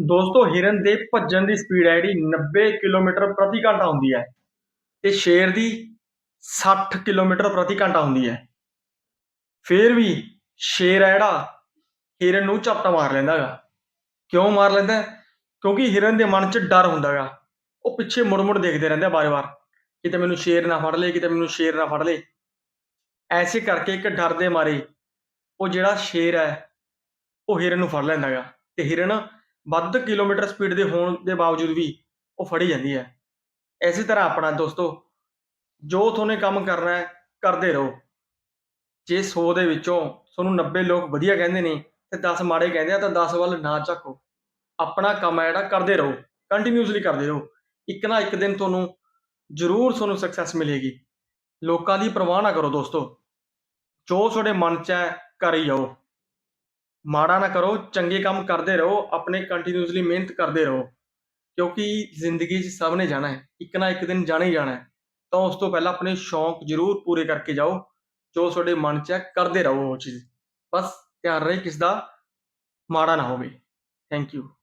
ਦੋਸਤੋ, ਹਿਰਨ ਦੇ ਭੱਜਣ ਦੀ ਸਪੀਡ ਹੈ ਜਿਹੜੀ 90 ਕਿਲੋਮੀਟਰ ਪ੍ਰਤੀ ਘੰਟਾ ਹੁੰਦੀ ਹੈ ਤੇ ਸ਼ੇਰ ਦੀ 60 ਕਿਲੋਮੀਟਰ ਪ੍ਰਤੀ ਘੰਟਾ ਹੁੰਦੀ ਹੈ। ਫਿਰ ਵੀ ਸ਼ੇਰ ਹੈ ਜਿਹੜਾ, ਹਿਰਨ ਨੂੰ ਝਪਟਾ ਮਾਰ ਲੈਂਦਾ ਹੈਗਾ। ਕਿਉਂ ਮਾਰ ਲੈਂਦਾ ਕਿਉਂਕਿ ਹਿਰਨ ਦੇ ਮਨ 'ਚ ਡਰ ਹੁੰਦਾ ਹੈਗਾ। ਉਹ ਪਿੱਛੇ ਮੁੜ-ਮੁੜ ਦੇਖਦੇ ਰਹਿੰਦੇ ਆ ਵਾਰ-ਵਾਰ। ਕਿਤੇ ਮੈਨੂੰ ਸ਼ੇਰ ਨਾ ਫੜ ਲੇ, ਕਿਤੇ ਮੈਨੂੰ ਸ਼ੇਰ ਨਾ ਫੜ ਲੇ। ਐਸੇ ਕਰਕੇ ਇੱਕ ਡਰ ਦੇ ਮਾਰੇ ਉਹ ਜਿਹੜਾ ਸ਼ੇਰ ਹੈ, ਉਹ ਹਿਰਨ ਨੂੰ ਫੜ ਲੈਂਦਾ ਹੈਗਾ। ਤੇ ਹਿਰਨ ਵੱਧ ਕਿਲੋਮੀਟਰ ਸਪੀਡ ਦੇ ਹੋਣ ਦੇ ਬਾਵਜੂਦ ਵੀ ਉਹ ਫੜੀ ਜਾਂਦੀ ਹੈ। ਇਸੇ ਤਰ੍ਹਾਂ ਆਪਣਾ ਦੋਸਤੋ, ਜੋ ਤੁਹਾਨੂੰ ਕੰਮ ਕਰਨਾ ਹੈ, ਕਰਦੇ ਰਹੋ। ਜੇ 100 ਦੇ ਵਿੱਚੋਂ ਤੁਹਾਨੂੰ 90 ਲੋਕ ਵਧੀਆ ਕਹਿੰਦੇ ਨੇ ਤੇ 10 ਮਾੜੇ ਕਹਿੰਦੇ ਆ ਤਾਂ 10 ਵੱਲ ਨਾ ਝਾਕੋ। ਆਪਣਾ ਕੰਮ ਹੈ ਜਿਹੜਾ, ਕਰਦੇ ਰਹੋ। ਕੰਟੀਨਿਊਸਲੀ ਕਰਦੇ ਰਹੋ। ਇੱਕ ਨਾ ਇੱਕ ਦਿਨ ਤੁਹਾਨੂੰ ਜ਼ਰੂਰ ਤੁਹਾਨੂੰ ਸਕਸੈਸ ਮਿਲੇਗੀ। ਲੋਕਾਂ ਦੀ ਪਰਵਾਹ ਨਾ ਕਰੋ ਦੋਸਤੋ। ਜੋ ਤੁਹਾਡੇ ਮਨ 'ਚ ਹੈ, ਕਰ ਹੀ ਜਾਓ। ਮਾੜਾ ਨਾ ਕਰੋ, ਚੰਗੇ ਕੰਮ ਕਰਦੇ ਰਹੋ, ਆਪਣੇ ਕੰਟੀਨਿਊਸਲੀ ਮਿਹਨਤ ਕਰਦੇ ਰਹੋ। ਕਿਉਂਕਿ ਜ਼ਿੰਦਗੀ 'ਚ ਸਭ ਨੇ ਜਾਣਾ ਹੈ, ਇੱਕ ਨਾ ਇੱਕ ਦਿਨ ਜਾਣਾ ਹੀ ਜਾਣਾ ਹੈ। ਤਾਂ ਉਸ ਤੋਂ ਪਹਿਲਾਂ ਆਪਣੇ ਸ਼ੌਂਕ ਜ਼ਰੂਰ ਪੂਰੇ ਕਰਕੇ ਜਾਓ, ਜੋ ਤੁਹਾਡੇ ਮਨ 'ਚ ਹੈ, ਕਰਦੇ ਰਹੋ ਉਹ ਚੀਜ਼। ਬਸ ਧਿਆਨ ਰਹੇ ਕਿਸ ਦਾ, ਮਾੜਾ ਨਾ ਹੋਵੇ। Thank you